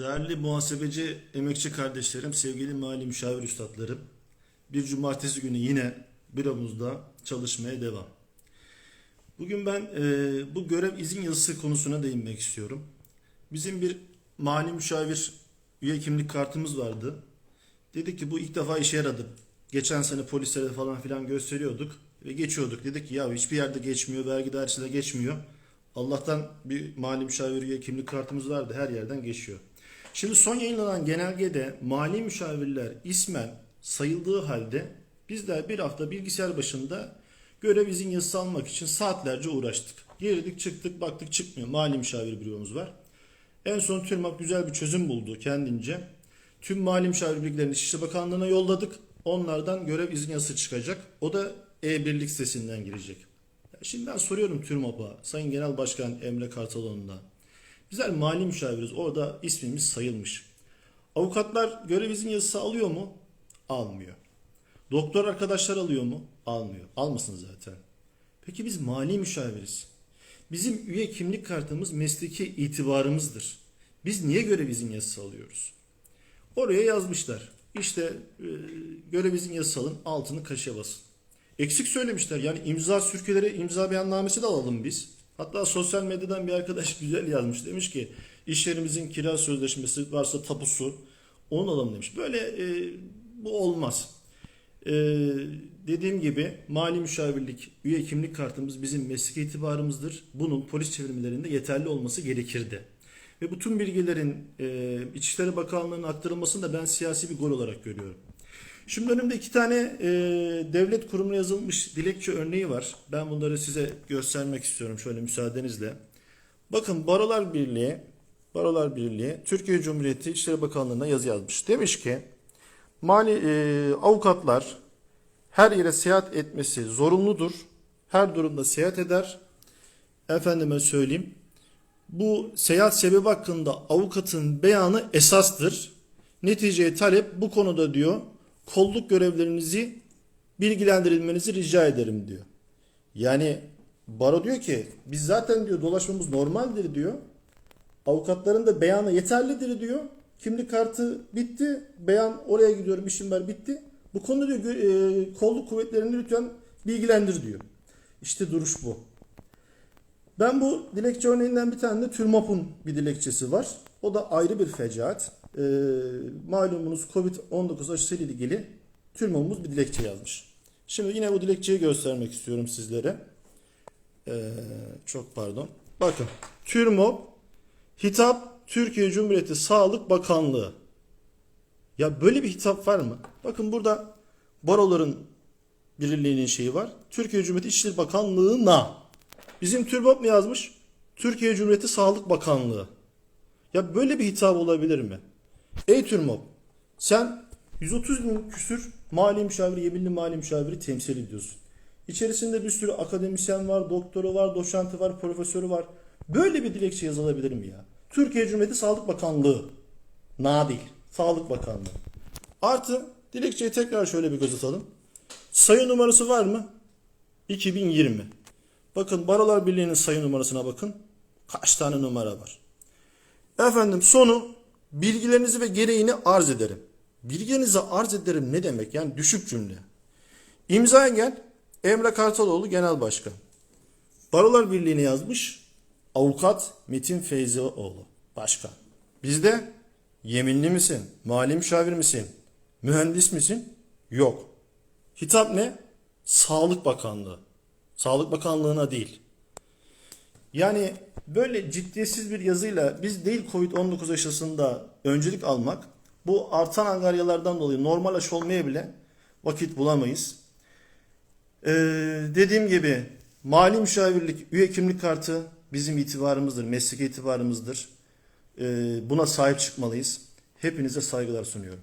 Değerli muhasebeci emekçi kardeşlerim, sevgili mali müşavir üstadlarım. Bir cumartesi günü yine büromuzda çalışmaya devam. Bugün ben e, bu görev izin yazısı konusuna değinmek istiyorum. Bizim bir mali müşavir üye kimlik kartımız vardı. Dedik ki bu ilk defa işe yaradı. Geçen sene polislere falan filan gösteriyorduk ve geçiyorduk. Dedik ki ya hiçbir yerde geçmiyor, vergi dairesinde geçmiyor. Allah'tan bir mali müşavir üye kimlik kartımız vardı. Her yerden geçiyor. Şimdi son yayınlanan genelgede mali müşavirler ismen sayıldığı halde bizler bir hafta bilgisayar başında görev izin yazısı almak için saatlerce uğraştık. Girdik çıktık baktık çıkmıyor. Mali müşavir büromuz var. En son TÜRMAP güzel bir çözüm buldu kendince. Tüm mali müşavir bilgilerini İçişleri Bakanlığı'na yolladık. Onlardan görev izin yazısı çıkacak. O da E-Birlik sitesinden girecek. Şimdi ben soruyorum TÜRMAP'a, Sayın Genel Başkan Emre Kartaloğlu'na. Bizler mali müşaviriz. Orada ismimiz sayılmış. Avukatlar görev izin yazısı alıyor mu? Almıyor. Doktor arkadaşlar alıyor mu? Almıyor. Almasın zaten. Peki biz mali müşaviriz. Bizim üye kimlik kartımız mesleki itibarımızdır. Biz niye görev izin yazısı alıyoruz? Oraya yazmışlar. İşte e, görev izin yazısı alın altını kaşe basın. Eksik söylemişler. Yani imza sürküleri, imza beyannamesi de alalım biz. Hatta sosyal medyadan bir arkadaş güzel yazmış. Demiş ki iş yerimizin kira sözleşmesi varsa tapusu onu alalım demiş. Böyle e, bu olmaz. E, dediğim gibi mali müşavirlik üye kimlik kartımız bizim mesleki itibarımızdır. Bunun polis çevirmelerinde yeterli olması gerekirdi. Ve bütün bilgilerin e, İçişleri Bakanlığı'na aktarılmasını da ben siyasi bir gol olarak görüyorum. Şimdi önümde iki tane e, devlet kurumuna yazılmış dilekçe örneği var. Ben bunları size göstermek istiyorum şöyle müsaadenizle. Bakın Barolar Birliği, Barolar Birliği Türkiye Cumhuriyeti İçişleri Bakanlığı'na yazı yazmış. Demiş ki mali e, avukatlar her yere seyahat etmesi zorunludur. Her durumda seyahat eder. Efendime söyleyeyim. Bu seyahat sebebi hakkında avukatın beyanı esastır. Neticeye talep bu konuda diyor kolluk görevlerinizi bilgilendirilmenizi rica ederim diyor. Yani baro diyor ki biz zaten diyor dolaşmamız normaldir diyor. Avukatların da beyanı yeterlidir diyor. Kimlik kartı bitti. Beyan oraya gidiyorum işim var bitti. Bu konuda diyor e, kolluk kuvvetlerini lütfen bilgilendir diyor. İşte duruş bu. Ben bu dilekçe örneğinden bir tane de TÜRMAP'un bir dilekçesi var. O da ayrı bir fecaat. Ee, malumunuz Covid-19 aşısı ile ilgili TÜRMAP'ımız bir dilekçe yazmış. Şimdi yine bu dilekçeyi göstermek istiyorum sizlere. Ee, çok pardon. Bakın TÜRMOP Hitap Türkiye Cumhuriyeti Sağlık Bakanlığı. Ya böyle bir hitap var mı? Bakın burada baroların birliğinin şeyi var. Türkiye Cumhuriyeti İçişleri Bakanlığı'na. Bizim TÜRMOP mu yazmış? Türkiye Cumhuriyeti Sağlık Bakanlığı. Ya böyle bir hitap olabilir mi? Ey TÜRMOP sen 130 bin küsür mali müşaviri, yeminli mali müşaviri temsil ediyorsun. İçerisinde bir sürü akademisyen var, doktoru var, doçenti var, profesörü var. Böyle bir dilekçe yazılabilir mi ya? Türkiye Cumhuriyeti Sağlık Bakanlığı. Na değil. Sağlık Bakanlığı. Artı dilekçeyi tekrar şöyle bir göz atalım. Sayı numarası var mı? 2020. Bakın Barolar Birliği'nin sayı numarasına bakın. Kaç tane numara var? Efendim sonu bilgilerinizi ve gereğini arz ederim. Bilgilerinizi arz ederim ne demek? Yani düşük cümle. İmzaya gel. Emre Kartaloğlu Genel Başkan. Barolar Birliği'ne yazmış. Avukat Metin Feyzioğlu Başkan. Bizde yeminli misin? Mali müşavir misin? Mühendis misin? Yok. Hitap ne? Sağlık Bakanlığı. Sağlık Bakanlığı'na değil. Yani böyle ciddiyetsiz bir yazıyla biz değil Covid-19 aşısında öncelik almak bu artan angaryalardan dolayı normal aşı olmaya bile vakit bulamayız. Ee, dediğim gibi mali müşavirlik, üye kimlik kartı bizim itibarımızdır, mesleki itibarımızdır. Ee, buna sahip çıkmalıyız. Hepinize saygılar sunuyorum.